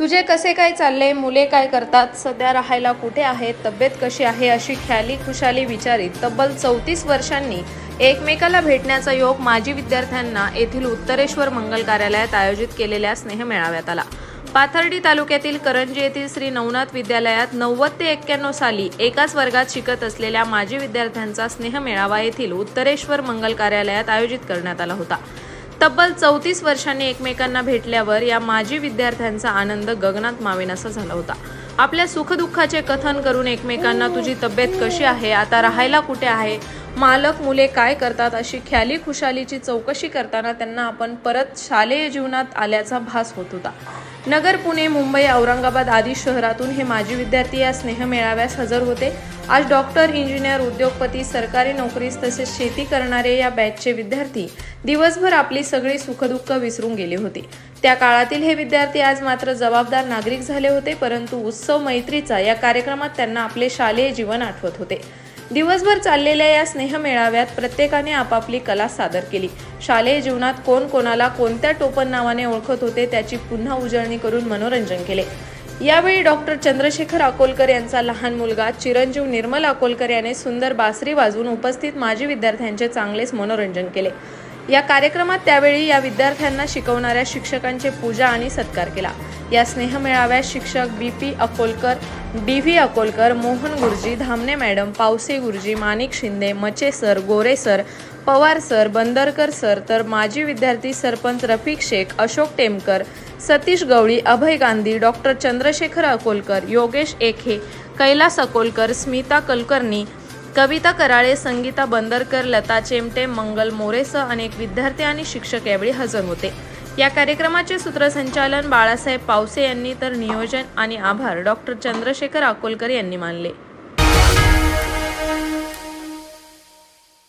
तुझे कसे काय चालले? मुले काय करतात? सध्या राहायला कुठे आहेत? तब्येत कशी आहे? अशी ख्याली खुशाली विचारित तब्बल चौतीस वर्षांनी एकमेकाला भेटण्याचा योग माजी विद्यार्थ्यांना येथील उत्तरेश्वर मंगल कार्यालयात आयोजित केलेल्या स्नेह मेळाव्यात आला. पाथर्डी तालुक्यातील करंजी येथील श्री नवनाथ विद्यालयात नव्वद ते एक्क्याण्णव साली एकाच वर्गात शिकत असलेल्या माजी विद्यार्थ्यांचा स्नेह मेळावा येथील उत्तरेश्वर मंगल कार्यालयात आयोजित करण्यात आला होता. तब्बल चौतीस वर्षांनी एकमेकांना भेटल्यावर या माजी विद्यार्थ्यांचा आनंद गगनात मावेनासा झाला होता. आपल्या सुखदुःखाचे कथन करून एकमेकांना तुझी तब्येत कशी आहे? आता राहायला कुठे आहे? मालक मुले काय करतात अशी ख्याली खुशालीची चौकशी करताना त्यांना आपण परत शालेय जीवनात आल्याचा भास होत होता. नगर पुणे मुंबई औरंगाबाद आदी शहरातून हे माजी विद्यार्थी या स्नेहमेळाव्यास हजर होते. आज डॉक्टर इंजिनियर उद्योगपती सरकारी नोकरीस तसेच शेती करणारे या बॅचचे विद्यार्थी दिवसभर आपली सगळी सुखदुःख विसरून गेले होते. त्या काळातील हे विद्यार्थी आज मात्र जबाबदार नागरिक झाले होते परंतु उत्सव मैत्रीचा या कार्यक्रमात त्यांना आपले शालेय जीवन आठवत होते. दिवसभर चाललेल्या या स्नेहमेळाव्यात प्रत्येकाने आपापली कला सादर केली. शालेय जीवनात कोण कोणाला कोणत्या टोपण नावाने ओळखत होते त्याची पुन्हा उजळणी करून मनोरंजन केले. यावेळी डॉक्टर चंद्रशेखर अकोलकर यांचा लहान मुलगा चिरंजीव निर्मल अकोलकर याने सुंदर बासरी वाजवून उपस्थित माजी विद्यार्थ्यांचे चांगलेच मनोरंजन केले. या कार्यक्रमात त्यावेळी या विद्यार्थ्यांना शिकवणाऱ्या शिक्षकांचे पूजा आणि सत्कार केला. या स्नेह मेळाव्यात शिक्षक B P Akolkar D V Akolkar Mohan गुरुजी धामणे मॅडम पावसे गुरुजी Manik Shinde Mache sir Gore sir Pawar sir Bandarkar sir तर माजी विद्यार्थी सरपंच रफिक शेख अशोक टेमकर सतीश गवळी अभय गांधी डॉक्टर चंद्रशेखर अकोलकर योगेश एखे कैलास अकोलकर स्मिता कलकर्णी कविता कराळे संगीता बंदरकर लता चेमटे मंगल मोरेसह अनेक विद्यार्थी आणि शिक्षक यावेळी हजर होते. या कार्यक्रमाचे सूत्रसंचालन बाळासाहेब पावसे यांनी तर नियोजन आणि आभार डॉक्टर चंद्रशेखर अकोलकर यांनी मानले.